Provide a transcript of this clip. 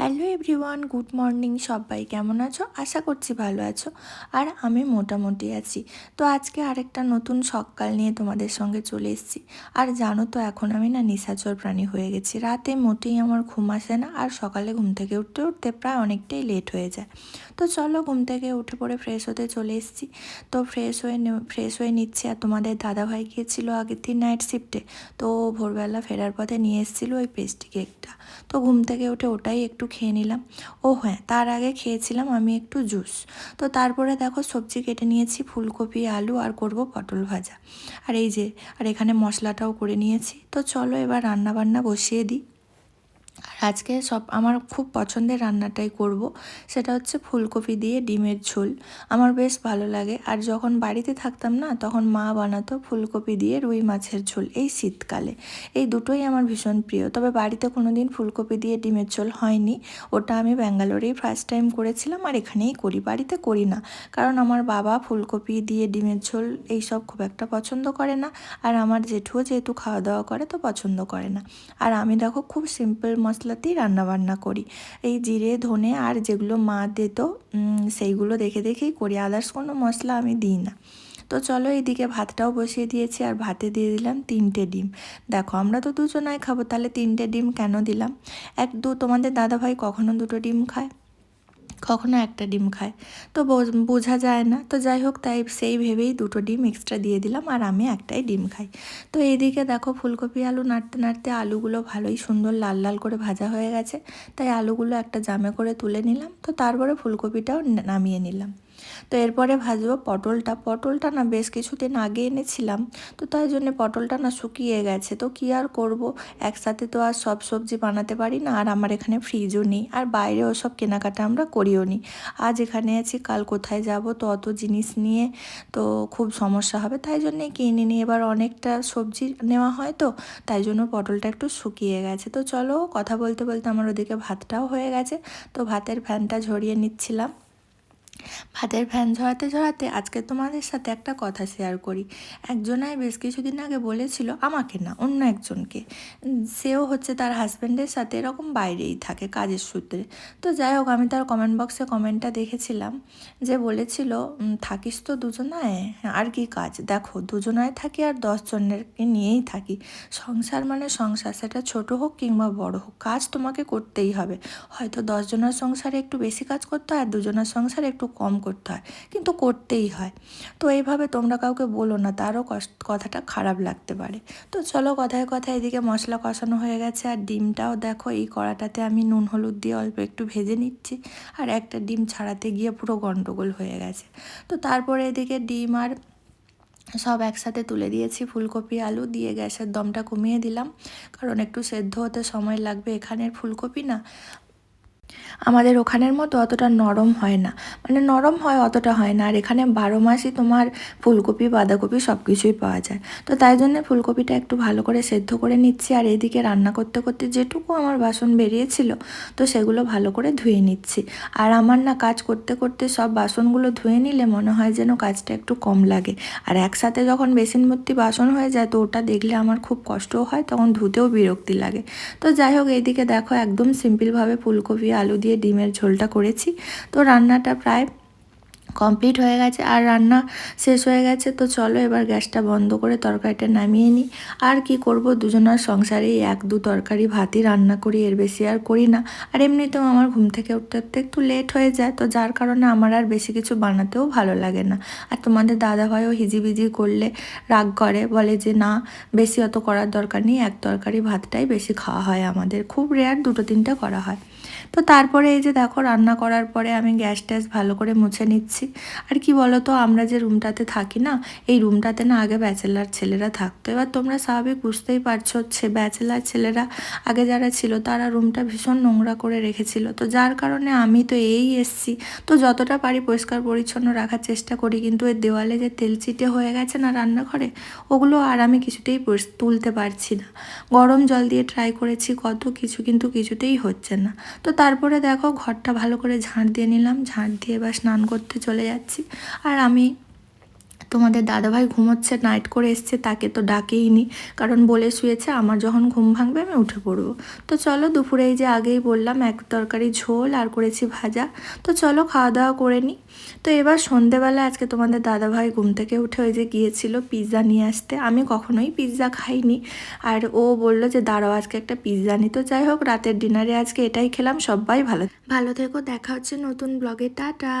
Hello everyone, good morning সবাই। কেমন আছো? আশা করছি ভালো আছো। আর আমি মোটামুটি আছি। তো আজকে আরেকটা নতুন সকাল নিয়ে তোমাদের সঙ্গে চলে এসেছি। আর জানো তো, এখন আমি না নিশাচর প্রাণী হয়ে গেছি। রাতে মোটেই আমার ঘুম আসে না, আর সকালে ঘুম থেকে উঠতে উঠতে প্রায় অনেকটাই লেট হয়ে যায়। তো চলো ঘুম থেকে উঠে পড়ে ফ্রেশ হতে চলে এসেছি। তো ফ্রেশ হয়ে ফ্রেশ হয়ে নিচ্ছি। আর তোমাদের দাদাভাই গিয়েছিল আগের দিন নাইট শিফটে তো ভোরবেলা ফেরার পথে নিয়ে এসেছিল ওই পেস্টি কেকটা তো ঘুম থেকে উঠে ওটাই একটু খেয়ে নিলাম। ও হ্যাঁ তার আগে খেয়েছিলাম আমি একটু জুস। তো তারপরে দেখো সবজি কেটে নিয়েছি, ফুলকপি, আলু আর করব পটল ভাজা। আর এই যে, আর এখানে মশলাটাও করে নিয়েছি। তো চলো এবার রান্না বান্না বসিয়ে দিই। আর আজকে সব, আমার খুব পছন্দের রান্নাটাই করব। সেটা হচ্ছে ফুলকপি দিয়ে ডিমের ঝোল। আমার বেশ ভালো লাগে। আর যখন বাড়িতে থাকতাম না, তখন মা বানাতো ফুলকপি দিয়ে রুই মাছের ঝোল এই শীতকালে। এই দুটোই আমার ভীষণ প্রিয়। তবে বাড়িতে কোনো দিন ফুলকপি দিয়ে ডিমের ঝোল হয়নি। ওটা আমি ব্যাঙ্গালোরেই ফার্স্ট টাইম করেছিলাম আর এখানেই করি। বাড়িতে করি না। কারণ আমার বাবা ফুলকপি দিয়ে ডিমের ঝোল এইসব খুব একটা পছন্দ করে না। আর আমার জেঠুও যেহেতু খাওয়া দাওয়া করে, তো পছন্দ করে না। আর আমি দেখো, খুব সিম্পল মশলাতেই রান্নাবান্না করি। এই জিরে, ধনে আর যেগুলো মা দিত সেইগুলো দেখে দেখেই করি, আদার্স কোনো মশলা আমি দিই না। তো চলো এইদিকে ভাতটাও বসিয়ে দিয়েছি আর ভাতে দিয়ে দিলাম তিনটে ডিম। দেখো, আমরা তো দুজনায় খাব, তাহলে তিনটে ডিম কেন দিলাম? এক দু, তোমাদের দাদাভাই কখনো দুটো ডিম খায়? কখনো একটা ডিম খায়। তো বোঝা যায় না। তো যাই হোক, তাই সেই ভেবেই দুটো ডিম এক্সট্রা দিয়ে দিলাম আর আমি একটাই ডিম খাই। তো এইদিকে দেখো ফুলকপি আলু নাড়তে নাড়তে আলুগুলো ভালোই সুন্দর লাল লাল করে ভাজা হয়ে গেছে। তাই আলুগুলো একটা জামে করে তুলে নিলাম। তো তারপরে ফুলকপিটাও নামিয়ে নিলাম। তো এরপরে ভাজবো পটলটা। পটলটা না বেশ কিছুদিন আগে এনেছিলাম, তো তাই জন্য পটলটা না শুকিয়ে গেছে। তো কি আর করব? একসাথে তো আর সব সবজি বানাতে পারি না, আর আমার এখানে ফ্রিজও নেই, আর বাইরে ওসব কেনাকাটা আমরা করিও নি। আজ এখানে আছি, কাল কোথায় যাব? তো অত জিনিস নিয়ে তো খুব সমস্যা হবে, তাই জন্যে কিনে নিই এবার অনেকটা সবজি নেওয়া হয় তো, তাই জন্য পটলটা একটু শুকিয়ে গেছে। তো চলো কথা বলতে বলতে আমার ওদিকে ভাতটাও হয়ে গেছে, তো ভাতের ফ্যানটা ঝরিয়ে নিচ্ছিলাম। ভাতের ফ্যান ঝরাতে ঝরাতে আজকে তোমাদের সাথে একটা কথা শেয়ার করি। একজনাই বেশ কিছুদিন আগে বলেছিল আমাকে না, অন্য একজনকে। সেও হচ্ছে তার হাজব্যান্ডের সাথে এরকম বাইরেই থাকে কাজের সূত্রে। তো যাই হোক, আমি তার কমেন্ট বক্সে কমেন্টটা দেখেছিলাম যে বলেছিল থাকিস তো দুজনায়? আর কি কাজ? দেখো, দুজনায় থাকি আর দশজনেরকে নিয়েই থাকি। সংসার মানে সংসার, সেটা ছোট হোক কিংবা বড় হোক, কাজ তোমাকে করতেই হবে। হয়তো দশজনের সংসারে একটু বেশি কাজ করতে হয়, আর দুজনের সংসারে একটু কম করতে হয়। কিন্তু করতেই হয়। তো এইভাবে তোমরা কাউকে বলো না, তারও কথাটা খারাপ লাগতে পারে। তো চলো কথায় কথায় এদিকে মশলা কষানো হয়ে গেছে, আর ডিমটাও দেখো এই কড়াটাতে আমি নুন, হলুদ দিয়ে অল্প একটু ভেজে নিচ্ছি, আর একটা ডিম ছাড়াতে গিয়ে পুরো গন্ডগোল হয়ে গেছে। তো তারপরে এদিকে ডিম আর সব একসাথে তুলে দিয়েছি, ফুলকপি, আলু দিয়ে গ্যাসের দমটা কমিয়ে দিলাম। কারণ একটু সেদ্ধ হতে সময় লাগবে, এখানের ফুলকপি না আমাদের ওখানের মতো অতটা নরম হয় না। মানে নরম হয়, অতটা হয় না। আর এখানে বারো মাসই তোমার ফুলকপি, বাঁধাকপি সব কিছুই পাওয়া যায়। তো তাই জন্য ফুলকপিটা একটু ভালো করে সেদ্ধ করে নিচ্ছি। আর এদিকে রান্না করতে করতে যেটুকু আমার বাসন বেরিয়েছিল, তো সেগুলো ভালো করে ধুয়ে নিচ্ছি। আর আমার না কাজ করতে করতে সব বাসনগুলো ধুয়ে নিলে মনে হয় যেন কাজটা একটু কম লাগে। আর একসাথে যখন বেসিন ভর্তি বাসন হয়ে যায়, তো ওটা দেখলে আমার খুব কষ্টও হয়, তখন ধুতেও বিরক্তি লাগে। তো যাই হোক এইদিকে দেখো একদম সিম্পলভাবে ফুলকপি আলু দিয়ে ডিমের ঝোলটা করেছি। তো রান্নাটা প্রায় কমপ্লিট হয়ে গেছে আর রান্না শেষ হয়ে গেছে। তো চলো এবার গ্যাসটা বন্ধ করে তরকারিটা নামিয়ে নিই। আর কি করব? দুজনার সংসারেই এক দু তরকারি ভাতই রান্না করি, এর বেশি আর করি না। আর এমনিতেও আমার ঘুম থেকে উঠতে উঠতে একটু লেট হয়ে যায়। তো যার কারণে আমার আর বেশি কিছু বানাতেও ভালো লাগে না। আর তোমাদের দাদাভাইও হিজিবিজি করলে রাগ করে, বলে যে না, বেশি অত করার দরকার নেই। এক তরকারি ভাতটাই বেশি খাওয়া হয় আমাদের। খুব রেয়ার দুটো তিনটা করা হয়। তো তারপরে এই যে দেখো রান্না করার পরে আমি গ্যাস ট্যাস ভালো করে মুছে নিচ্ছি। আর কি বলো তো আমরা যে রুমটাতে থাকি না, এই রুমটাতে না আগে ব্যাচেলার ছেলেরা থাকতো। এবার তোমরা স্বাভাবিক বুঝতেই পারছ হচ্ছে ব্যাচেলার ছেলেরা আগে যারা ছিল তারা রুমটা ভীষণ নোংরা করে রেখেছিল। তো যার কারণে আমি তো এই এসছি। তো যতটা পারি পরিষ্কার পরিচ্ছন্ন রাখার চেষ্টা করি, কিন্তু এর দেওয়ালে যে তেল চিটে হয়ে গেছে না রান্নাঘরে, ওগুলো আর আমি কিছুতেই তুলতে পারছি না। গরম জল দিয়ে ট্রাই করেছি, কত কিছু কিন্তু কিছুতেই হচ্ছে না। তো তারপরে দেখো ঘরটা ভালো করে ঝাঁট দিয়ে নিলাম, ঝাঁট দিয়ে এবার স্নান করতে চলে যাচ্ছি। আর আমি তোমাদের দাদাভাই ঘুমোচ্ছে নাইট করে এসছে, তাকে তো ডাকেইনি। কারণ বলে শুয়েছে, আমার যখন ঘুম ভাঙবে আমি উঠে পড়ব। তো চলো দুপুরে এই যে আগেই বললাম, এক তরকারি ঝোল আর করেছি ভাজা। তো চলো খাওয়া দাওয়া করে নিই তো এবার সন্ধেবেলা আজকে তোমাদের দাদাভাই ঘুম থেকে উঠে ওই যে গিয়েছিল পিৎজা নিয়ে আসতে। আমি কখনোই পিৎজা খাইনি। আর ও বলল যে, দাঁড়াও, আজকে একটা পিৎজা নি। তো যাই হোক, রাতের ডিনারে আজকে এটাই খেলাম। সবাই ভালো ভালো থেকো। দেখা হচ্ছে নতুন ব্লগে টাটা!